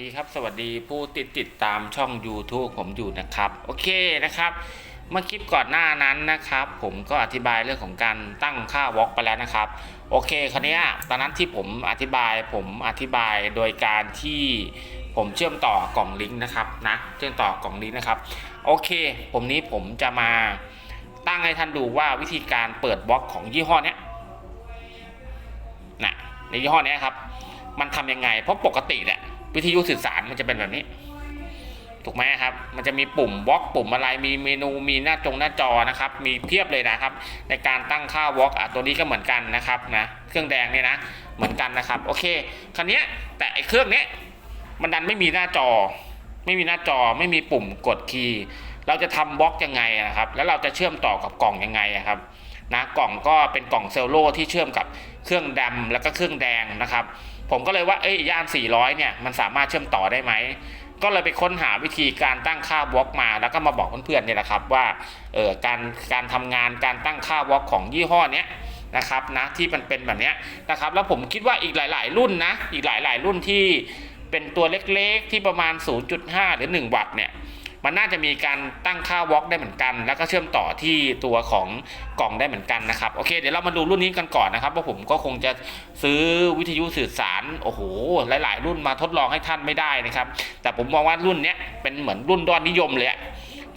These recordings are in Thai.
ดีครับ สวัสดีผู้ติดติดตามช่อง YouTube ผมอยู่นะครับ โอเคนะครับ เมื่อคลิปก่อนหน้านั้นนะครับ ผมก็อธิบายเรื่องของการตั้งค่าวอล์กไปแล้วนะครับ โอเคคราวนี้ตอนนั้นที่ผมอธิบายผมอธิบายโดยการที่ผมเชื่อมต่อกล่องลิงก์นะครับนะเชื่อมต่อกล่องลิงก์นะครับ โอเค ผมนี้ผมจะมาตั้งให้ท่านดูว่าวิธีการเปิดบล็อกของยี่ห้อนี้นะในยี่ห้อนี้ครับมันทำยังไง เพราะปกติเนี่ย วิทยุสื่อสารมันจะเป็นแบบนี้ ถูกไหมครับ มันจะมีปุ่มบล็อกปุ่มอะไรมีเมนูมีหน้าจงหน้าจอนะครับ มีเพียบเลยนะครับ ในการตั้งค่าวอล์กอะตัวนี้ก็เหมือนกันนะครับนะเครื่องแดงเนี่ยนะเหมือนกันนะครับ โอเคคราวเนี้แต่ไอ้เครื่องเนี้ยมันดันไม่มีหน้าจอ ไม่มีหน้าจอไม่มีปุ่มกดคีย์เราจะทำบล็อกยังไงนะครับ แล้วเราจะเชื่อมต่อกับกล่องยังไงอะครับนะกล่องก็เป็นกล่องเซลโลที่เชื่อมกับเครื่องดำแล้วก็เครื่องแดงนะครับ ผมก็เลยว่าเอ้ยย่าน 400 เนี่ยมันสามารถเชื่อมต่อได้ไหม ก็เลยไปค้นหาวิธีการตั้งค่าวอล์กมา แล้วก็มาบอกเพื่อนๆเนี่ยแหละครับว่าเออการการทำงานการตั้งค่าวอล์กของยี่ห้อเนี้ยนะครับนะที่มันเป็นแบบเนี้ยนะครับ แล้วผมคิดว่าอีกหลาย ๆ รุ่นนะอีกหลาย ๆ รุ่นที่เป็นตัวเล็กๆที่ประมาณ 0.5 หรือ 1 วัตต์เนี่ย มันน่าจะมีการตั้งค่าวอล์กได้เหมือนกัน แล้วก็เชื่อมต่อที่ตัวของกล่องได้เหมือนกันนะครับโอเค เดี๋ยวเรามาดูรุ่นนี้กันก่อนนะครับว่าผมก็คงจะซื้อวิทยุสื่อสารโอ้โหหลาย ๆ รุ่นมาทดลองให้ท่านไม่ได้นะครับ แต่ผมมองว่ารุ่นนี้เป็นเหมือนรุ่นดอนนิยมเลยอะ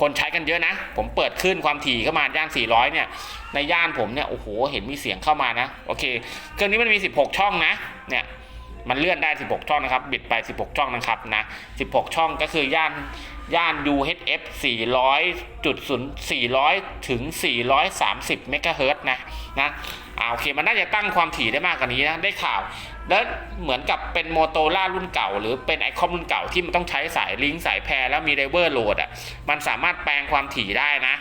คนใช้กันเยอะนะ ผมเปิดขึ้นความถี่เข้ามาย่าน 400 เนี่ย ในย่านผมเนี่ย โอ้โห เห็นมีเสียงเข้ามานะ โอเค เครื่องนี้มันมี 16 ช่องนะ เนี่ย มันเลื่อนได้ 16 ช่องนะครับ บิดไป 16 ช่องนะครับนะ 16 ช่องก็คือย่าน ย่าน UHF 400.0 400 ถึง 430 เมกะเฮิรตซ์นะนะอ่าโอเค มันน่าจะตั้งความถี่ได้มากกว่านี้นะ ได้ข่าว แล้วเหมือนกับเป็นโมโตล่ารุ่นเก่า หรือเป็นไอคอมรุ่นเก่าที่มันต้องใช้สายลิงก์สายแพรแล้วมีไดเวอร์โหลดอะ มันสามารถแปลงความถี่ได้นะ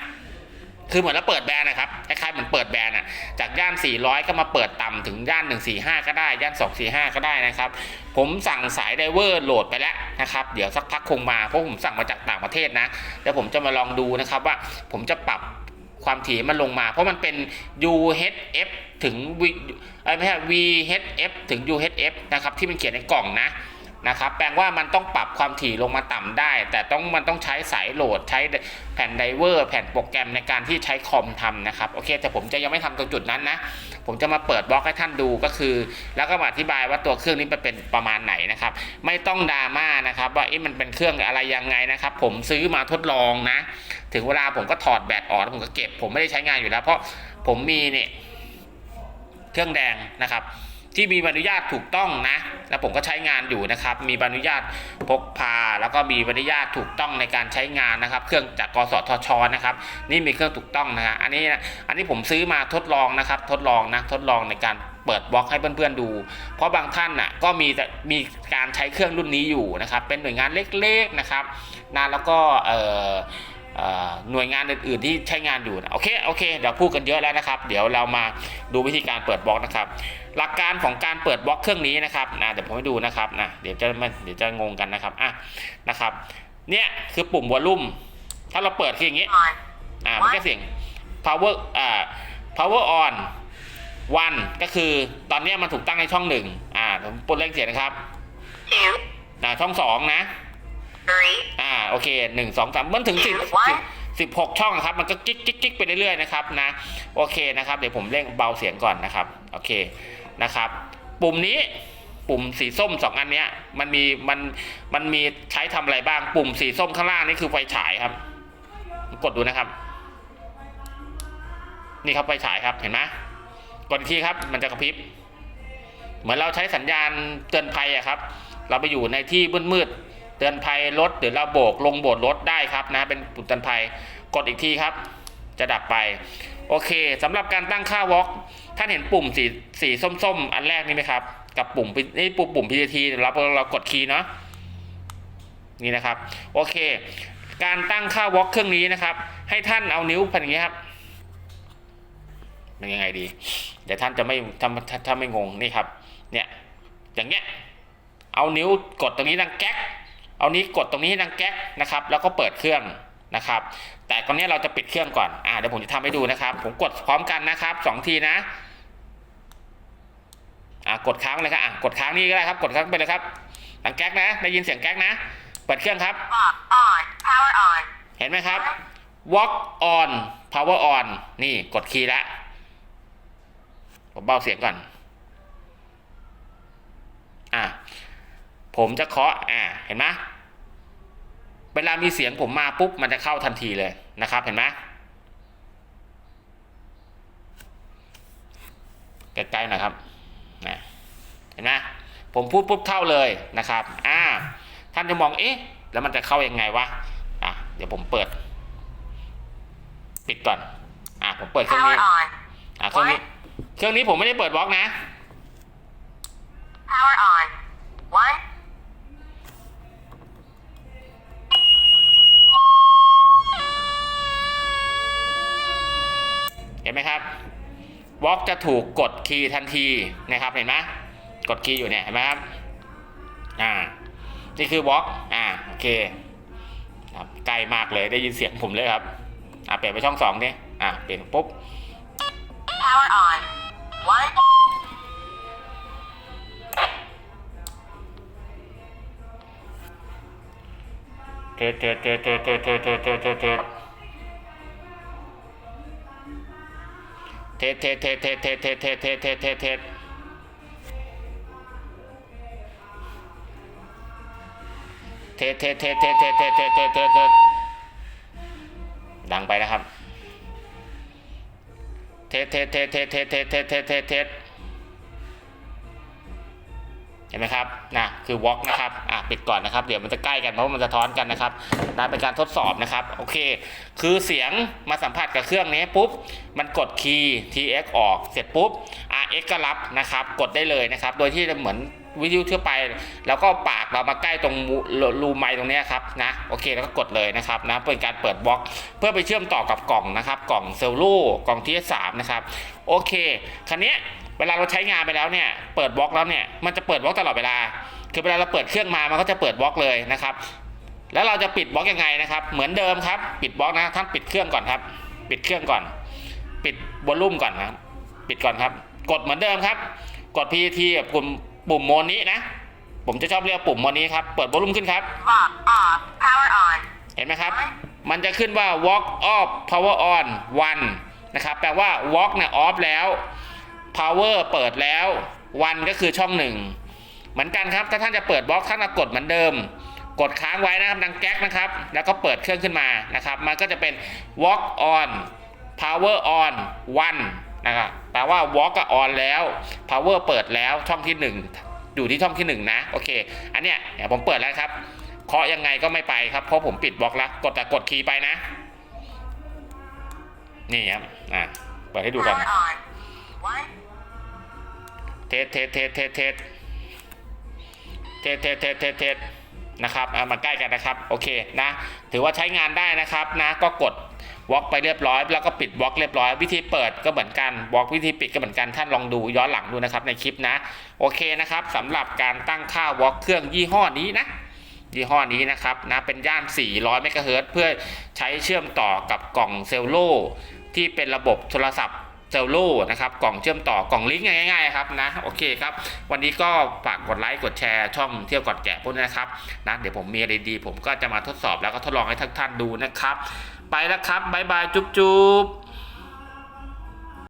คือเหมือนเราเปิดแบรนด์นะครับคล้ายๆเหมือนเปิดแบรนด์อะจากย่าน 400 ก็มาเปิดต่ำถึงย่าน 145 ก็ได้ย่าน 245 ก็ได้นะครับ ผมสั่งสายไดเวอร์โหลดไปแล้วนะครับ เดี๋ยวสักพักคงมาเพราะผมสั่งมาจากต่างประเทศนะเดี๋ยวผมจะมาลองดูนะครับว่าผมจะปรับความถี่มันลงมา เพราะมันเป็น UHF ถึง V ไม่ใช่ VHF ถึง UHF นะครับที่มันเขียนในกล่องนะ นะครับแปลว่ามันต้องปรับความถี่ลงมาต่ำได้ แต่ต้องมันต้องใช้สายโหลดใช้แผ่นไดเวอร์แผ่นโปรแกรมในการที่ใช้คอมทำนะครับโอเคแต่ผมจะยังไม่ทำตรงจุดนั้นนะ ผมจะมาเปิดบล็อกให้ท่านดูก็คือ แล้วก็มาอธิบายว่าตัวเครื่องนี้มันเป็นประมาณไหนนะครับ ไม่ต้องดราม่านะครับว่าเอ๊ะมันเป็นเครื่องอะไรยังไงนะครับ ผมซื้อมาทดลองนะ ถึงเวลาผมก็ถอดแบตออกผมก็เก็บ ผมไม่ได้ใช้งานอยู่แล้ว เพราะผมมีเนี่ยเครื่องแดงนะครับ ที่มีใบอนุญาตถูกต้องนะ แล้วผมก็ใช้งานอยู่นะครับ มีใบอนุญาตพกพา แล้วก็มีใบอนุญาตถูกต้องในการใช้งานนะครับ เครื่องจากกสทชนะครับ นี่มีเครื่องถูกต้องนะฮะ อันนี้ อันนี้ผมซื้อมาทดลองนะครับ ทดลองนะ ทดลองในการเปิดบล็อกให้เพื่อนๆดู เพราะบางท่านน่ะก็มีแต่มีการใช้เครื่องรุ่นนี้อยู่นะครับ เป็นหน่วยงานเล็กๆนะครับนะแล้วก็เอ่อเอ่อ หน่วยงานอื่นๆที่ใช้งานอยู่นะโอเคโอเคเดี๋ยวพูดกันเยอะแล้วนะครับ เดี๋ยวเรามาดูวิธีการเปิดบล็อกนะครับ หลักการของการเปิดบล็อกเครื่องนี้นะครับนะเดี๋ยวผมให้ดูนะครับนะเดี๋ยวจะมันเดี๋ยวจะงงกันนะครับอะนะครับเนี่ยคือปุ่มวอลลุ่มถ้าเราเปิดคืออย่างนี้ on, อ่ามันก็เสียง power อ่า power on one ก็คือตอนเนี้ยมันถูกตั้งในช่องหนึ่งอ่าผมปลดเร่งเสียงนะครับ two, อ่าช่องสองนะ three, อ่าโอเคหนึ่งสองสามมันถึงสิบ One สิบสิบหกช่องครับ มันก็กิ๊กกิ๊กกิ๊กไปเรื่อยๆนะครับนะโอเคนะครับ เดี๋ยวผมเร่งเบาเสียงก่อนนะครับโอเคนะครับ ปุ่มนี้ปุ่มสีส้มสองอันเนี้ยมันมีมันมันมีใช้ทำอะไรบ้าง ปุ่มสีส้มข้างล่างนี่คือไฟฉายครับ กดดูนะครับ นี่ครับไฟฉายครับเห็นไหมกดอีกทีครับ มันจะกระพริบ เหมือนเราใช้สัญญาณเตือนภัยอะครับ เราไปอยู่ในที่มืดๆ เตือนภัยรถหรือเราโบกลงโบดรถได้ครับนะเป็นปุ่มเตือนภัยกดอีกทีครับ จะดับไป โอเคสำหรับการตั้งค่าวอล์กท่านเห็นปุ่มสีสีส้ม ๆ อันแรกนี่ไหมครับ กับปุ่มนี่ปุ่มปุ่ม PTT เราเรากดคีย์เนาะนี่นะครับ โอเค การตั้งค่าวอล์กเครื่องนี้นะครับ ให้ท่านเอานิ้วพันอย่างนี้ครับเป็นยังไงดีเดี๋ยวท่านจะไม่ถ้าถ้าถ้าไม่งงนี่ครับ เนี่ยอย่างเงี้ยเอานิ้วกดตรงนี้ดังแก๊ก เอานี้กดตรงนี้ให้ดังแก๊กนะครับ แล้วก็เปิดเครื่องนะครับ แต่ตอนนี้เราจะปิดเครื่องก่อนอ่าเดี๋ยวผมจะทำให้ดูนะครับ ผมกดพร้อมกันนะครับ 2 ทีนะอ่ากดค้างเลยครับอ่ากดค้างนี่ก็ได้ครับ กดค้างไปเลยครับดังแก๊กนะ ได้ยินเสียงแก๊กนะ เปิดเครื่องครับ power on เห็นไหมครับ walk on power on นี่กดคีย์แล้วผมเบาเสียงก่อน อ่า ผมจะเคาะอ่าเห็นไหมเวลามีเสียงผมมาปุ๊บมันจะเข้าทันทีเลยนะครับเห็นไหมใกล้ๆหน่อยครับนะเห็นไหมผมพูดปุ๊บเข้าเลยนะครับอ่าท่านจะมองเอ๊ะแล้วมันจะเข้ายังไงวะอะเดี๋ยวผมเปิด ปิดก่อนอะผมเปิดเครื่องนี้อะเครื่องนี้เครื่องนี้ผมไม่ได้เปิดบล็อกนะ power on one ห็นไหมครับวอล์กจะถูกกดคีย์ทันทีนะครับเห็นไหมกดคีย์อยู่เนี่ยเห็นไหมครับอ่านี่คือวอล์กอ่าโอเคครับใกล้มากเลยได้ยินเสียงผมเลยครับอ่าเปลี่ยนไปช่องสองเนี่ยอ่าเปลี่ยนปุ๊บ power on one เทเทเทเทเทเทเทเท เทเทเทสเทสเทสเทสเทสเทสเทสเทสเทสเทสเทสเทสเทสเทสเทสเทสเทสเทสเทสดังไปนะครับ เทเทเทเทเทเทเทสเทสเทสเทสเทส เห็นไหมครับนะคือ walk นะครับอะปิดก่อนนะครับ เดี๋ยวมันจะใกล้กันเพราะว่ามันจะท้อนกันนะครับนะเป็นการทดสอบนะครับโอเค คือเสียงมาสัมผัสกับเครื่องนี้ปุ๊บมันกดคีย์ TX ออกเสร็จปุ๊บ RX ก็รับนะครับ กดได้เลยนะครับ โดยที่เหมือนวิทยุทั่วไป แล้วก็ปากเรามาใกล้ตรงรูไมค์ตรงนี้ครับนะโอเคแล้วก็กดเลยนะครับนะเป็นการเปิดบล็อก เพื่อไปเชื่อมต่อกับกล่องนะครับ กล่องเซลลูกล่อง TS3 นะครับโอเคคันนี้ เวลาเราใช้งานไปแล้วเนี่ย เปิดบล็อกแล้วเนี่ย มันจะเปิดบล็อกตลอดเวลา คือเวลาเราเปิดเครื่องมา มันก็จะเปิดบล็อกเลยนะครับ แล้วเราจะปิดบล็อกยังไงนะครับ เหมือนเดิมครับ ปิดบล็อกนะท่านปิดเครื่องก่อนครับ ปิดเครื่องก่อน ปิดวอลลุ่มก่อนนะครับปิดก่อนครับ กดเหมือนเดิมครับ กด PT กับปุ่มปุ่มโมนี้นะ ผมจะชอบเรียกปุ่มโมนี้ครับ เปิดวอลลุ่มขึ้นครับ เห็นไหมครับ มันจะขึ้นว่า walk off power on one นะครับ แปลว่า walk เนี่ย off แล้ว power เปิดแล้ว one ก็คือช่องหนึ่งเหมือนกันครับ ถ้าท่านจะเปิดบล็อกท่านกดเหมือนเดิม กดค้างไว้นะครับดังแก๊กนะครับ แล้วก็เปิดเครื่องขึ้นมานะครับ มันก็จะเป็น walk on power on one นะครับแปลว่า walk ก็ on แล้ว power เปิดแล้วช่องที่หนึ่งอยู่ที่ช่องที่หนึ่งนะ โอเค อันเนี้ยเดี๋ยวผมเปิดแล้วครับเคาะยังไงก็ไม่ไปครับ เพราะผมปิดบล็อกแล้ว กดแต่กดคีย์ไปนะ นี่ครับอะเปิดให้ดูกัน Power on. One. เทสเทสเทสเทสเทสเทสเทสเทสเทสเทสนะครับเอามาใกล้กันนะครับ โอเคนะ ถือว่าใช้งานได้นะครับนะ ก็กดวอล์กไปเรียบร้อย แล้วก็ปิดวอล์กเรียบร้อย วิธีเปิดก็เหมือนกันวอล์กวิธีปิดก็เหมือนกัน ท่านลองดูย้อนหลังดูนะครับในคลิปนะ โอเคนะครับสำหรับการตั้งค่าวอล์กเครื่องยี่ห้อนี้นะ ยี่ห้อนี้นะครับนะเป็นย่าน 400เมกะเฮิรตซ์เพื่อใช้เชื่อมต่อกับกล่องเซลโลที่เป็นระบบโทรศัพท์ เซลโลนะครับกล่องเชื่อมต่อกล่องลิงก์ง่ายๆครับนะโอเคครับ วันนี้ก็ฝากกดไลค์กดแชร์ช่องเที่ยวกอดแกะพวกนี้นะครับนะเดี๋ยวผมมีอะไรดี ผมก็จะมาทดสอบแล้วก็ทดลองให้ทุกท่านดูนะครับ ไปแล้วครับบ๊ายบายจุ๊บจุ๊บ